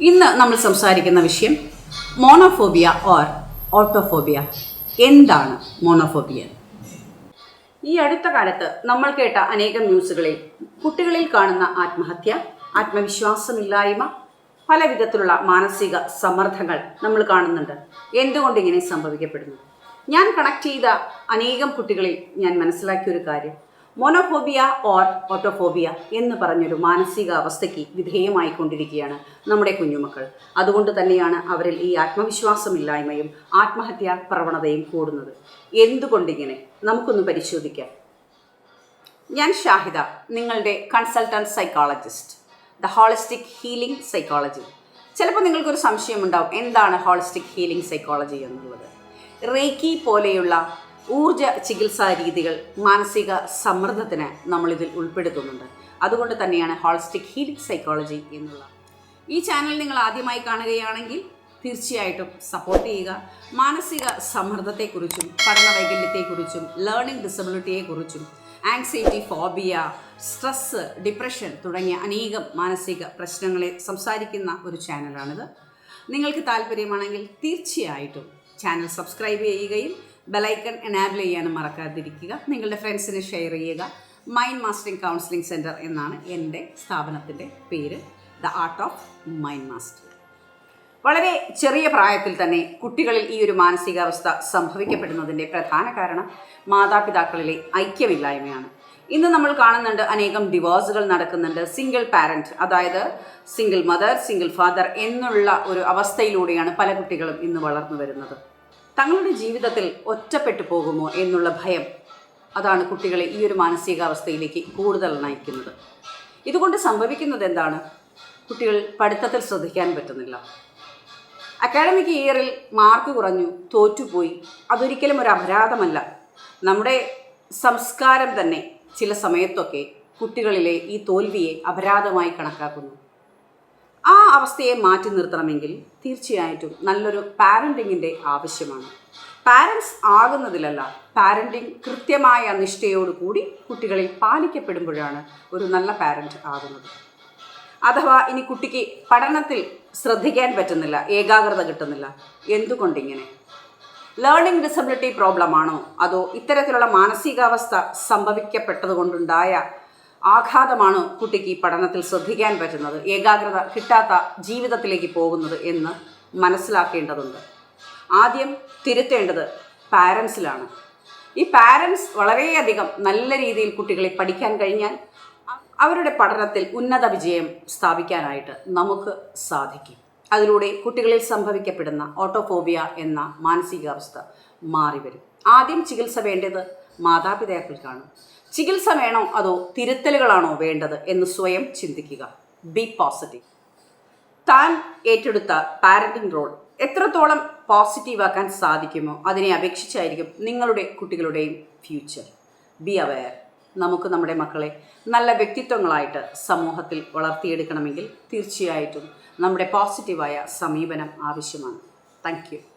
ഇന്ന് നമ്മൾ സംസാരിക്കുന്ന വിഷയം മോണോഫോബിയ ഓർ ഓട്ടോഫോബിയ. എന്താണ് മോണോഫോബിയ? ഈ അടുത്ത കാലത്ത് നമ്മൾ കേട്ട അനേകം ന്യൂസുകളിൽ കുട്ടികളിൽ കാണുന്ന ആത്മഹത്യ ആത്മവിശ്വാസമില്ലായ്മ പല വിധത്തിലുള്ള മാനസിക സമ്മർദ്ദങ്ങൾ നമ്മൾ കാണുന്നുണ്ട്. എന്തുകൊണ്ട് ഇങ്ങനെ സംഭവിക്കപ്പെടുന്നു? ഞാൻ കണക്ട് ചെയ്ത അനേകം കുട്ടികളിൽ ഞാൻ മനസ്സിലാക്കിയ ഒരു കാര്യം. മോനോഫോബിയ ഓർ ഓട്ടോഫോബിയ എന്ന് പറഞ്ഞൊരു മാനസികാവസ്ഥയ്ക്ക് വിധേയമായിക്കൊണ്ടിരിക്കുകയാണ് നമ്മുടെ കുഞ്ഞുമക്കൾ. അതുകൊണ്ട് തന്നെയാണ് അവരിൽ ഈ ആത്മവിശ്വാസമില്ലായ്മയും ആത്മഹത്യാ പ്രവണതയും കൂടുന്നത്. എന്തുകൊണ്ടിങ്ങനെ? നമുക്കൊന്ന് പരിശോധിക്കാം. ഞാൻ ഷാഹിദ നിങ്ങളുടെ consultant psychologist the holistic healing psychology ചിലപ്പോൾ നിങ്ങൾക്കൊരു സംശയമുണ്ടാവും എന്താണ് ഹോളിസ്റ്റിക് ഹീലിംഗ് സൈക്കോളജി എന്നുള്ളത്? റേക്കി പോലെയുള്ള ഊർജ ചികിത്സാ രീതികൾ മാനസിക സമ്മർദ്ദത്തിന് നമ്മളിതിൽ ഉൾപ്പെടുത്തുന്നുണ്ട്. അതുകൊണ്ട് തന്നെയാണ് ഹോളിസ്റ്റിക് ഹീലിംഗ് സൈക്കോളജി എന്നുള്ള. ഈ ചാനൽ നിങ്ങൾ ആദ്യമായി കാണുകയാണെങ്കിൽ തീർച്ചയായിട്ടും സപ്പോർട്ട് ചെയ്യുക. മാനസിക സമ്മർദ്ദത്തെക്കുറിച്ചും പഠന വൈകല്യത്തെക്കുറിച്ചും ലേണിംഗ് ഡിസബിലിറ്റിയെക്കുറിച്ചും ആങ്സൈറ്റി ഫോബിയ സ്ട്രെസ് ഡിപ്രഷൻ തുടങ്ങിയ അനേകം മാനസിക പ്രശ്നങ്ങളെ സംസാരിക്കുന്ന ഒരു ചാനലാണിത് നിങ്ങൾക്ക് താല്പര്യമാണെങ്കിൽ തീർച്ചയായിട്ടും ചാനൽ സബ്സ്ക്രൈബ് ചെയ്യുകയും ബെലൈക്കൺ എനാബിൾ ചെയ്യാനും മറക്കാതിരിക്കുക. നിങ്ങളുടെ ഫ്രണ്ട്സിന് ഷെയർ ചെയ്യുക. മൈൻഡ് മാസ്റ്ററിംഗ് കൗൺസിലിംഗ് സെന്റർ എന്നാണ് എന്റെ സ്ഥാപനത്തിന്റെ പേര്. The art of mind master വളരെ ചെറിയ പ്രായത്തിൽ തന്നെ കുട്ടികളിൽ ഈ ഒരു മാനസികാവസ്ഥ സംഭവിക്കപ്പെടുന്നതിന്റെ പ്രധാന കാരണം മാതാപിതാക്കളിലെ ഐക്യമില്ലായ്മയാണ്. ഇന്ന് നമ്മൾ കാണുന്നുണ്ട് അനേകം ഡിവോഴ്സുകൾ നടക്കുന്നുണ്ട്. സിംഗിൾ പാരന്റ് അതായത് സിംഗിൾ മദർ സിംഗിൾ ഫാദർ എന്നുള്ള ഒരു അവസ്ഥയിലൂടെയാണ് പല കുട്ടികളും ഇന്ന് വളർന്നു വരുന്നത്. തങ്ങളുടെ ജീവിതത്തിൽ ഒറ്റപ്പെട്ടു പോകുമോ എന്നുള്ള ഭയം അതാണ് കുട്ടികളെ ഈ ഒരു മാനസികാവസ്ഥയിലേക്ക് കൂടുതൽ നയിക്കുന്നത്. ഇതുകൊണ്ട് സംഭവിക്കുന്നത് എന്താണ്? കുട്ടികൾ പഠിത്തത്തിൽ ശ്രദ്ധിക്കാൻ പറ്റുന്നില്ല. അക്കാഡമിക് ഇയറിൽ മാർക്ക് കുറഞ്ഞു തോറ്റുപോയി. അതൊരിക്കലും ഒരു അപരാധമല്ല. നമ്മുടെ സംസ്കാരം തന്നെ ചില സമയത്തൊക്കെ കുട്ടികളിലെ ഈ തോൽവിയെ അപരാധമായി കണക്കാക്കുന്നു. ആ അവസ്ഥയെ മാറ്റി നിർത്തണമെങ്കിൽ തീർച്ചയായിട്ടും നല്ലൊരു പാരന്റിങ്ങിന്റെ ആവശ്യമാണ്. പാരൻസ് ആകുന്നതിലല്ല പാരന്റിങ് കൃത്യമായ നിഷ്ഠയോടുകൂടി കുട്ടികളിൽ പാലിക്കപ്പെടുമ്പോഴാണ് ഒരു നല്ല പാരന്റ് ആകുന്നത്. അഥവാ ഇനി കുട്ടിക്ക് പഠനത്തിൽ ശ്രദ്ധിക്കാൻ പറ്റുന്നില്ല ഏകാഗ്രത കിട്ടുന്നില്ല എന്തുകൊണ്ടിങ്ങനെ ലേണിംഗ് ഡിസബിലിറ്റി പ്രോബ്ലമാണോ? അതോ ഇത്തരത്തിലുള്ള മാനസികാവസ്ഥ സംഭവിക്കപ്പെട്ടത് കൊണ്ടുണ്ടായ ആഘാതമാണോ കുട്ടിക്ക് പഠനത്തിൽ ശ്രദ്ധിക്കാൻ പറ്റുന്നത്. ഏകാഗ്രത കിട്ടാത്ത ജീവിതത്തിലേക്ക് പോകുന്നത് എന്ന് മനസ്സിലാക്കേണ്ടതുണ്ട്. ആദ്യം തിരുത്തേണ്ടത് പാരൻസിലാണ്. ഈ പാരൻസ് വളരെയധികം നല്ല രീതിയിൽ കുട്ടികളെ പഠിക്കാൻ കഴിഞ്ഞാൽ അവരുടെ പഠനത്തിൽ ഉന്നത വിജയം സ്ഥാപിക്കാനായിട്ട് നമുക്ക് സാധിക്കും. അതിലൂടെ കുട്ടികളിൽ സംഭവിക്കപ്പെടുന്ന ഓട്ടോഫോബിയ എന്ന മാനസികാവസ്ഥ മാറി വരും ആദ്യം ചികിത്സ വേണ്ടത് മാതാപിതാക്കൾക്കാണ്. ചികിത്സ വേണോ അതോ തിരുത്തലുകളാണോ വേണ്ടത് എന്ന് സ്വയം ചിന്തിക്കുക. ബി പോസിറ്റീവ് താൻ ഏറ്റെടുത്ത പാരന്റിംഗ് റോൾ എത്രത്തോളം പോസിറ്റീവാക്കാൻ സാധിക്കുമോ അതിനെ അപേക്ഷിച്ചായിരിക്കും നിങ്ങളുടെ കുട്ടികളുടെയും ഫ്യൂച്ചർ ബി അവയർ നമുക്ക് നമ്മുടെ മക്കളെ നല്ല വ്യക്തിത്വങ്ങളായിട്ട് സമൂഹത്തിൽ വളർത്തിയെടുക്കണമെങ്കിൽ തീർച്ചയായിട്ടും നമ്മുടെ പോസിറ്റീവായ സമീപനം ആവശ്യമാണ്. താങ്ക്